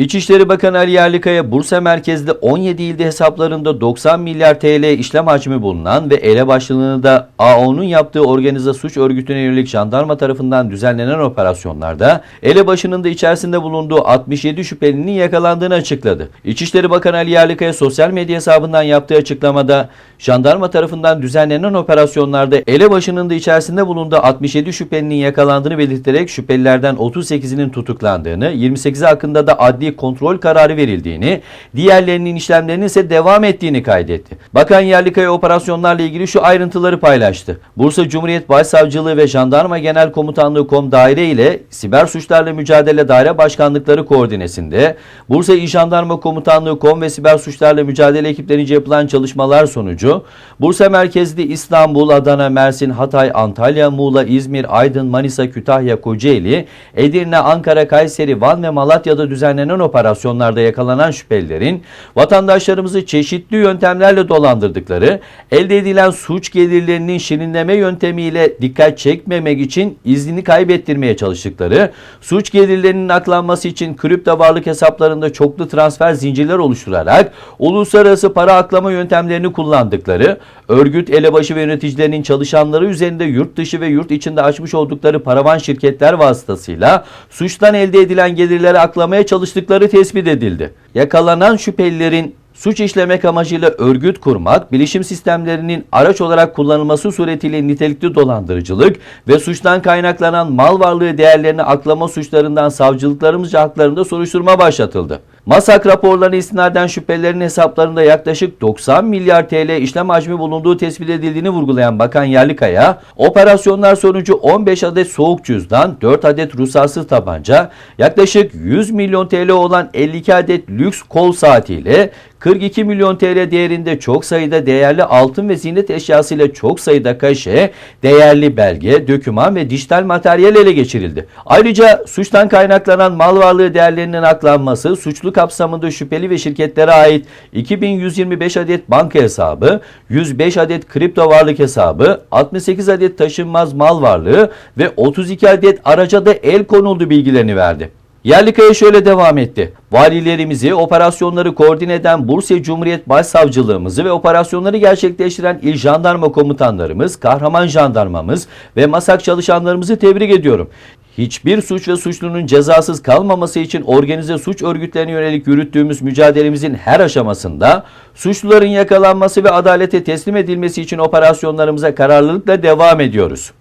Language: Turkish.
İçişleri Bakanı Ali Yerlikaya, Bursa merkezli 17 ilde hesaplarında 90 milyar TL işlem hacmi bulunan ve elebaşlığını da AO'nun yaptığı organize suç örgütüne yönelik jandarma tarafından düzenlenen operasyonlarda elebaşının da içerisinde bulunduğu 67 şüphelinin yakalandığını açıkladı. İçişleri Bakanı Ali Yerlikaya sosyal medya hesabından yaptığı açıklamada jandarma tarafından düzenlenen operasyonlarda elebaşının da içerisinde bulunduğu 67 şüphelinin yakalandığını belirterek şüphelilerden 38'inin tutuklandığını, 28'i hakkında da adli kontrol kararı verildiğini, diğerlerinin işlemlerinin ise devam ettiğini kaydetti. Bakan Yerlikaya operasyonlarla ilgili şu ayrıntıları paylaştı. Bursa Cumhuriyet Başsavcılığı ve Jandarma Genel Komutanlığı KOM daire ile Siber Suçlarla Mücadele Daire Başkanlıkları koordinesinde Bursa İl Jandarma Komutanlığı KOM ve Siber Suçlarla Mücadele ekiplerince yapılan çalışmalar sonucu Bursa merkezli İstanbul, Adana, Mersin, Hatay, Antalya, Muğla, İzmir, Aydın, Manisa, Kütahya, Kocaeli, Edirne, Ankara, Kayseri, Van ve Malatya'da düzenlenen operasyonlarda yakalanan şüphelilerin vatandaşlarımızı çeşitli yöntemlerle dolandırdıkları, elde edilen suç gelirlerinin şirinleme yöntemiyle dikkat çekmemek için iznini kaybettirmeye çalıştıkları, suç gelirlerinin aklanması için kripto varlık hesaplarında çoklu transfer zincirler oluşturarak uluslararası para aklama yöntemlerini kullandıkları, örgüt elebaşı ve yöneticilerinin çalışanları üzerinde yurt dışı ve yurt içinde açmış oldukları paravan şirketler vasıtasıyla suçtan elde edilen gelirleri aklamaya çalıştıkları tespit edildi. Yakalanan şüphelilerin suç işlemek amacıyla örgüt kurmak, bilişim sistemlerinin araç olarak kullanılması suretiyle nitelikli dolandırıcılık ve suçtan kaynaklanan mal varlığı değerlerini aklama suçlarından savcılıklarımızca haklarında soruşturma başlatıldı. MASAK raporlarına istinaden şüphelilerin hesaplarında yaklaşık 90 milyar TL işlem hacmi bulunduğu tespit edildiğini vurgulayan Bakan Yerlikaya, operasyonlar sonucu 15 adet soğuk cüzdan, 4 adet ruhsatsız tabanca, yaklaşık 100 milyon TL olan 52 adet lüks kol saatiyle 42 milyon TL değerinde çok sayıda değerli altın ve ziynet eşyasıyla çok sayıda kaşe, değerli belge, döküman ve dijital materyal ele geçirildi. Ayrıca suçtan kaynaklanan mal varlığı değerlerinin aklanması, suçlu kapsamında şüpheli ve şirketlere ait 2125 adet banka hesabı, 105 adet kripto varlık hesabı, 68 adet taşınmaz mal varlığı ve 32 adet araca da el konuldu bilgilerini verdi. Yerlikaya şöyle devam etti. Valilerimizi, operasyonları koordine eden Bursa Cumhuriyet Başsavcılığımızı ve operasyonları gerçekleştiren il jandarma komutanlarımız, kahraman jandarmamız ve masak çalışanlarımızı tebrik ediyorum. Hiçbir suç ve suçlunun cezasız kalmaması için organize suç örgütlerine yönelik yürüttüğümüz mücadelemizin her aşamasında suçluların yakalanması ve adalete teslim edilmesi için operasyonlarımıza kararlılıkla devam ediyoruz.